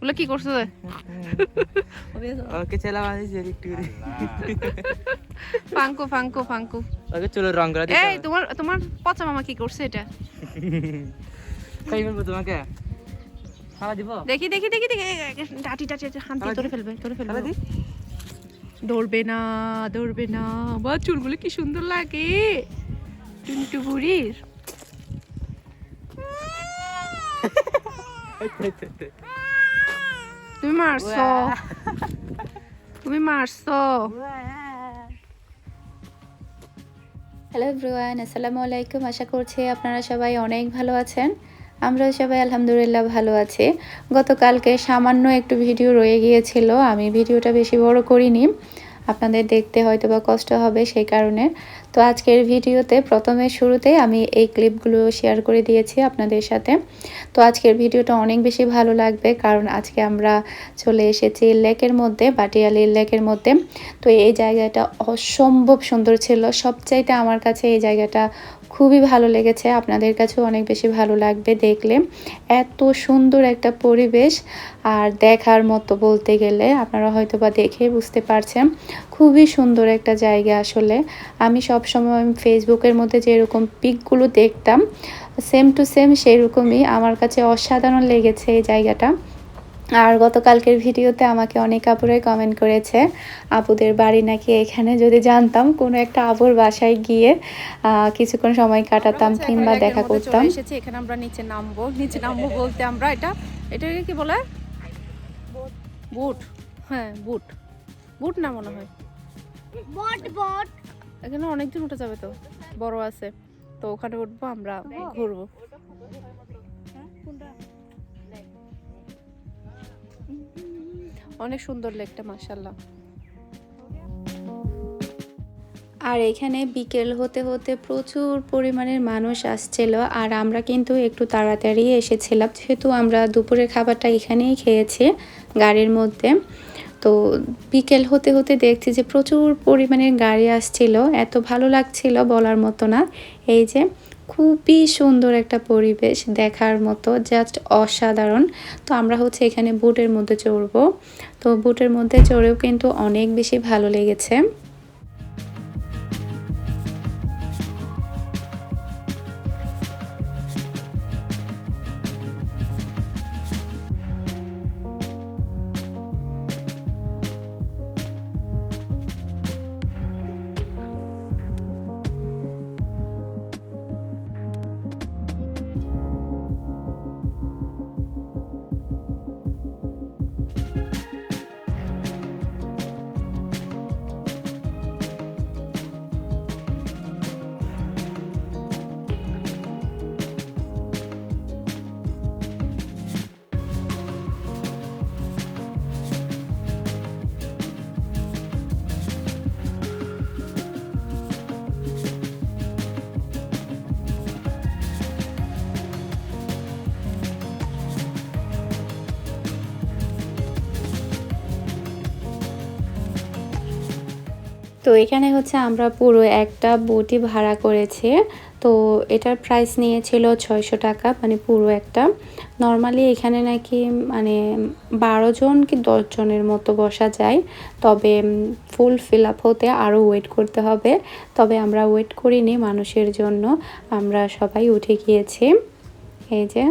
বলে কি করছ ওকে চালা বানিয়েছি একটু করে ফাঙ্কু ফাঙ্কু ফাঙ্কু। ওকে চলো রং করা এই তোমার তোমার পচা মামা কি করছে এটা? খাই ফেলব তোমাকে। খাওয়া দিব? দেখি দেখি দেখি দেখি টাটি টাটি ধরে ফেলবে ধরে ফেলবে। দি? দৌড়বে না দৌড়বে না। বা চুলগুলো কি সুন্দর লাগে। টুনটু বুড়ির। তুমি মারছো? তুমি মারছো? হ্যালো এভরিওয়ান আসসালামু আলাইকুম। আশা করছি আপনারা সবাই অনেক ভালো আছেন। আমরাও সবাই আলহামদুলিল্লাহ ভালো আছি। গতকালকে সামান্য একটু ভিডিও রয়ে গিয়েছিল। আমি ভিডিওটা বেশি বড় করিনি। আপনাদের দেখতে হয়তো বা কষ্ট হবে সেই কারণে। তো আজকের ভিডিওতে প্রথমে শুরুতে আমি এই ক্লিপগুলো শেয়ার করে দিয়েছি আপনাদের সাথে। তো আজকের ভিডিওটা অনেক বেশি ভালো লাগবে কারণ আজকে আমরা চলে এসেছি লেকের মধ্যে, বাটিয়ালির লেকের মধ্যে। তো এই জায়গাটা অসম্ভব সুন্দর ছিল। সবচাইতে আমার কাছে এই জায়গাটা খুবই ভালো লেগেছে। আপনাদের কাছেও অনেক বেশি ভালো লাগবে দেখলে। এত সুন্দর একটা পরিবেশ আর দেখার মতো বলতে গেলে আপনারা হয়তো বা দেখে বুঝতে পারছেন। খুবই সুন্দর একটা জায়গা আসলে। আমি সব সময় ফেসবুকের মধ্যে যেরকম পিকগুলো দেখতাম সেম টু সেম সেরকমই আমার কাছে অসাধারণ লেগেছে এই জায়গাটা। আর গতকালকের ভিডিওতে আমাকে অনেক আপুরাই কমেন্ট করেছে আপুদের বাড়ি নাকি এখানে? যদি জানতাম কোনো একটা আপুর বাসায় গিয়ে কিছুক্ষণ সময় কাটাতাম কিংবা দেখা করতাম। এসেছি এখানে আমরা নিচে নামবো নিচে নামবো বলতে আমরা এটা এটাকে কি বলে? বুট। হ্যাঁ বুট। বুট না মনে হয়। বট বট। এখানে অনেকজন উঠে যাবে তো বড় আছে। তো ওখানে উঠবো আমরা ঘুরবো। অনেক সুন্দর লেকটা মাশাল্লাহ আর এখানে বিকেল হতে হতে প্রচুর পরিমাণের মানুষ আসছিল, আর আমরা কিন্তু একটু তাড়াতাড়ি এসেছিলাম। যেহেতু আমরা দুপুরের খাবারটা এখানেই খেয়েছি গাড়ির মধ্যে। তো বিকেল হতে হতে দেখছি যে প্রচুর পরিমাণের গাড়ি আসছিল, এত ভালো লাগছিল বলার মতো না। এই যে খুবই সুন্দর একটা পরিবেশ দেখার মতো জাস্ট অসাধারণ। তো আমরা হচ্ছে এখানে বুটের মধ্যে চড়বো। তো বুটের মধ্যে চড়েও কিন্তু অনেক বেশি ভালো লেগেছে। তো এখানে হচ্ছে আমরা পুরো একটা বটি ভাড়া করেছি। তো এটার প্রাইস নিয়েছিল ছয়শো টাকা মানে পুরো একটা। নর্মালি এখানে নাকি মানে বারো জন কি দশ জনের মতো বসা যায়। তবে ফুল ফিল আপ হতে আরও ওয়েট করতে হবে। তবে আমরা ওয়েট করিনি মানুষের জন্য, আমরা সবাই উঠে গিয়েছি। এই যে।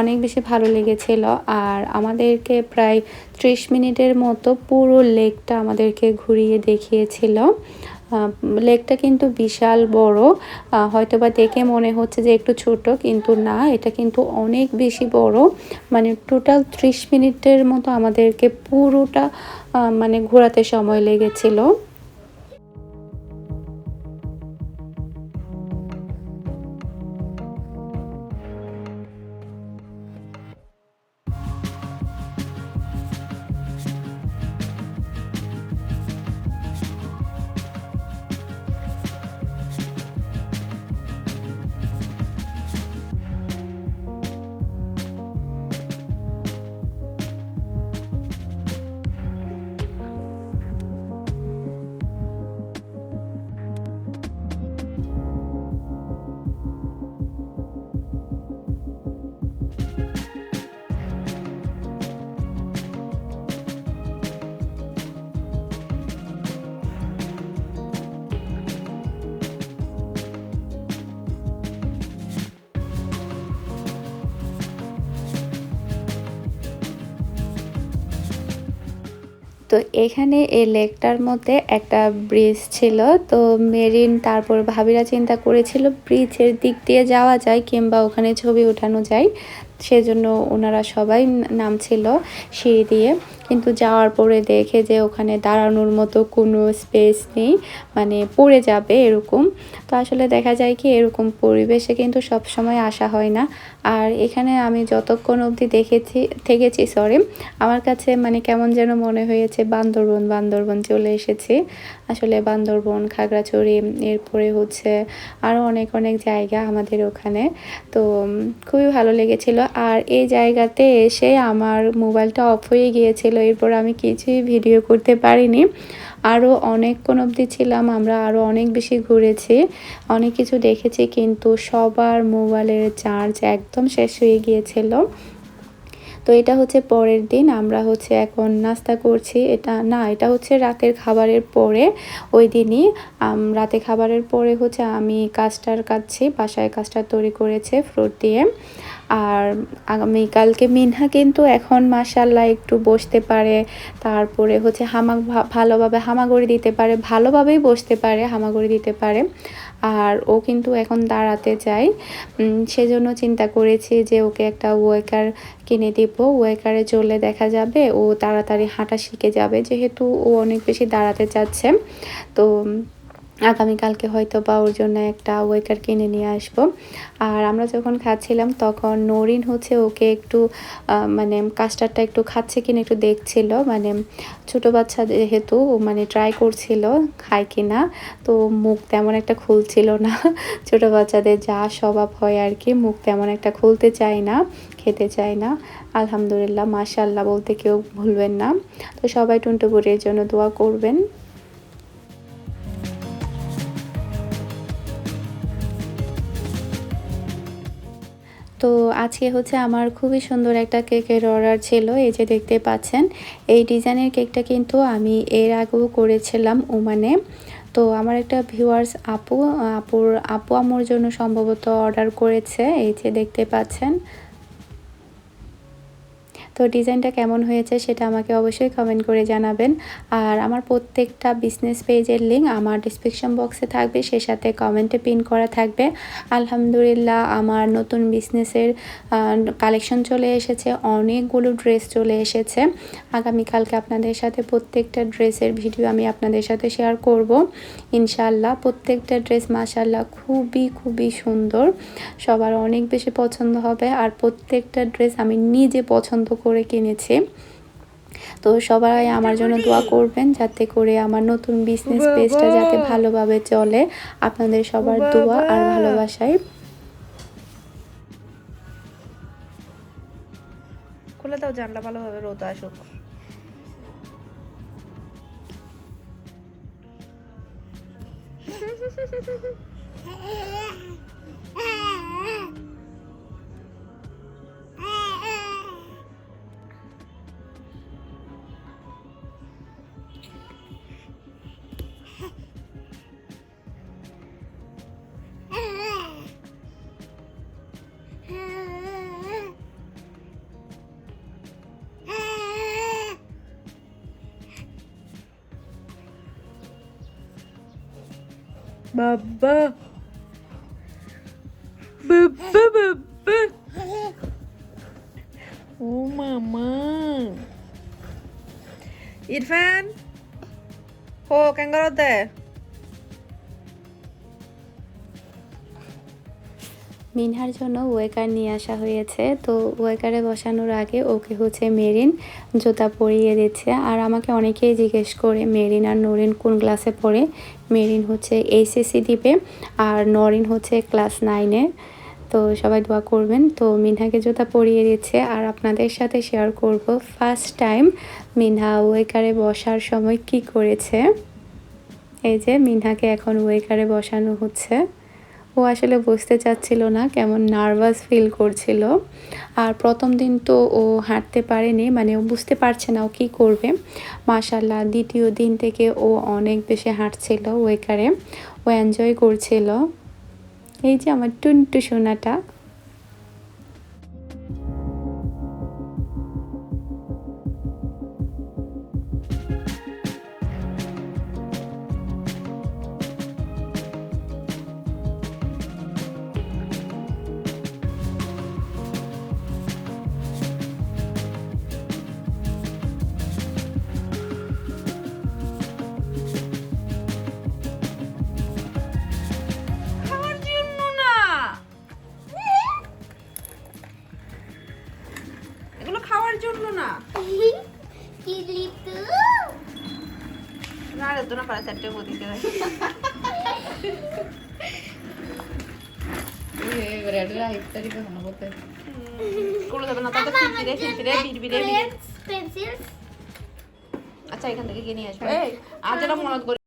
অনেক বেশি ভালো লেগেছিল। আর আমাদেরকে প্রায় ত্রিশ মিনিটের মতো পুরো লেকটা আমাদেরকে ঘুরিয়ে দেখিয়েছিল। লেকটা কিন্তু বিশাল বড়। হয়তো বা দেখে মনে হচ্ছে যে একটু ছোট, কিন্তু না, এটা কিন্তু অনেক বেশি বড়। মানে টোটাল ত্রিশ মিনিটের মতো আমাদেরকে পুরোটা মানে ঘোরাতে সময় লেগেছিল। তো এখানে এই লেকটার মধ্যে একটা ব্রিজ ছিল। তো মেরিন তারপর ভাবিরা চিন্তা করেছিল ব্রিজের দিক দিয়ে যাওয়া যায় কিংবা ওখানে ছবি ওঠানো যায়। সেজন্য ওনারা সবাই নামছিল সিঁড়ি দিয়ে। কিন্তু যাওয়ার পরে দেখে যে ওখানে দাঁড়ানোর মতো কোনো স্পেস নেই মানে পড়ে যাবে এরকম। তো আসলে দেখা যায় কি এরকম পরিবেশে কিন্তু সব সময় আসা হয় না। আর এখানে আমি যতক্ষণ অবধি দেখেছি, থেকেছি সরি আমার কাছে মানে কেমন যেন মনে হয়েছে বান্দরবন বান্দরবন চলে এসেছি। আসলে বান্দরবন, খাগড়াছড়ি, এরপরে হচ্ছে আরও অনেক অনেক জায়গা আমাদের ওখানে। তো খুবই ভালো লেগেছিল। আর এই জায়গাতে এসে আমার মোবাইলটা অফ হয়ে গিয়েছিল, এরপর আমি কিছুই ভিডিও করতে পারিনি। আরও অনেকক্ষণ অবধি ছিলাম, আমরা আরও অনেক বেশি ঘুরেছি, অনেক কিছু দেখেছি, কিন্তু সবার মোবাইলের চার্জ একদম শেষ হয়ে গিয়েছিল। তো এটা হচ্ছে পরের দিন, আমরা হচ্ছে এখন নাস্তা করছি। এটা না, এটা হচ্ছে রাতের খাবারের পরে, ওই দিনই রাতে খাবারের পরে হচ্ছে আমি কাজটার কাটছি বাসায় কাজটা তৈরি করেছে ফ্রুট দিয়ে। আর আগামীকালকে মিনহা কিন্তু এখন মাসাল্লাহ একটু বসতে পারে, তারপরে হচ্ছে হামা ভালোভাবে হামাগুড়ি দিতে পারে, ভালোভাবেই বসতে পারে, হামাগুড়ি দিতে পারে। আর ও কিন্তু এখন দাঁড়াতে চায় সেজন্য চিন্তা করেছি যে ওকে একটা ওয়েকার কিনে দিব। ওয়েকারে চলে দেখা যাবে ও তাড়াতাড়ি হাঁটা শিখে যাবে, যেহেতু ও অনেক বেশি দাঁড়াতে চাচ্ছে। তো আগামীকালকে হয়তো বা ওর জন্য একটা ওয়েকার কিনে নিয়ে আসব। আর আমরা যখন খাচ্ছিলাম, তখন নরিন হচ্ছে ওকে একটু মানে কাস্টারটা একটু খাচ্ছে কিনা একটু দেখছিল। মানে ছোট বাচ্চা যেহেতু মানে ট্রাই করছিল খায় কিনা। তো মুখ তেমন একটা খুলছিল না। ছোট বাচ্চাদের যা স্বভাব হয় আর কি, মুখ তেমন একটা খুলতে চায় না, খেতে চায় না। আলহামদুলিল্লাহ মাশাল্লাহ বলতে কেউ ভুলবেন না। তো সবাই টুনটুপুরের জন্য দোয়া করবেন। তো আজকে হচ্ছে আমার খুবই সুন্দর একটা কেকের অর্ডার ছিল, এই যে দেখতে পাচ্ছেন। এই ডিজাইনের কেকটা কিন্তু আমি এর আগেও করেছিলাম ওমানে। তো আমার একটা ভিউয়ার্স আপু, আপুর, আপু আমার জন্য সম্ভবত অর্ডার করেছে, এই যে দেখতে পাচ্ছেন। তো ডিজাইনটা কেমন হয়েছে সেটা আমাকে অবশ্যই কমেন্ট করে জানাবেন। আর আমার প্রত্যেকটা বিজনেস পেজের লিঙ্ক আমার ডিসক্রিপশন বক্সে থাকবে, সে সাথে কমেন্টে পিন করা থাকবে। আলহামদুলিল্লাহ, আমার নতুন বিজনেসের কালেকশন চলে এসেছে, অনেকগুলো ড্রেস চলে এসেছে। আগামীকালকে আপনাদের সাথে প্রত্যেকটা ড্রেসের ভিডিও আমি আপনাদের সাথে শেয়ার করব। ইনশাল্লাহ প্রত্যেকটা ড্রেস মাশাল্লাহ খুবই খুবই সুন্দর। সবার অনেক বেশি পছন্দ হবে। আর প্রত্যেকটা ড্রেস আমি নিজে পছন্দ করে কিনেছি। তো সবাই আমার জন্য দোয়া করবেন যাতে করে আমার নতুন বিজনেস পেজটা যাতে ভালোভাবে চলে। আপনাদের সবার দোয়া আর ভালোবাসায়। খুলে দাও জানলা ভালোভাবে রোদ আসুক। Baba. Baba, baba. Oh, mama. Irfan. Oh, kangaroo there. মিনহার জন্য ওয়েকার নিয়ে আসা হয়েছে। তো ওয়েকারে বসানোর আগে ওকে হচ্ছে মেরিন জুতা পরিয়ে দিচ্ছে। আর আমাকে অনেকেই জিজ্ঞেস করে, মেরিন আর নরিন কোন ক্লাসে পড়ে? মেরিন হচ্ছে এইচএসসি দিবে আর নরিন হচ্ছে ক্লাস নাইনে। তো সবাই দোয়া করবেন। তো মিনহাকে জুতা পরিয়ে দিচ্ছে। আর আপনাদের সাথে শেয়ার করব, ফার্স্ট টাইম মিনহা ওয়েকারে বসার সময় কি করেছে? এই যে, মিনহাকে এখন ওয়েকারে বসানো হচ্ছে। ও আসলে বুঝতে চাচ্ছিল না কেমন নার্ভাস ফিল করছিল। আর প্রথম দিন তো ও হাঁটতে পারেনি মানে ও বুঝতে পারছে না ও কী করবে। মাশাল্লাহ দ্বিতীয় দিন থেকে ও অনেক বেশি হাঁটছিল ওয়েকারে ও এনজয় করছিল। এই যে আমার টুনটু সোনাটা কি লিখতো না রে তো না পারে চারটে বদি করে স্কুলে যাবে না তাতে ফিরফিরে ফিরফিরে বিড়বিড়ে বিড় পেন্সিল আচ্ছা এখান থেকে কিনে আসবে। এই আর যেটা মনে করি।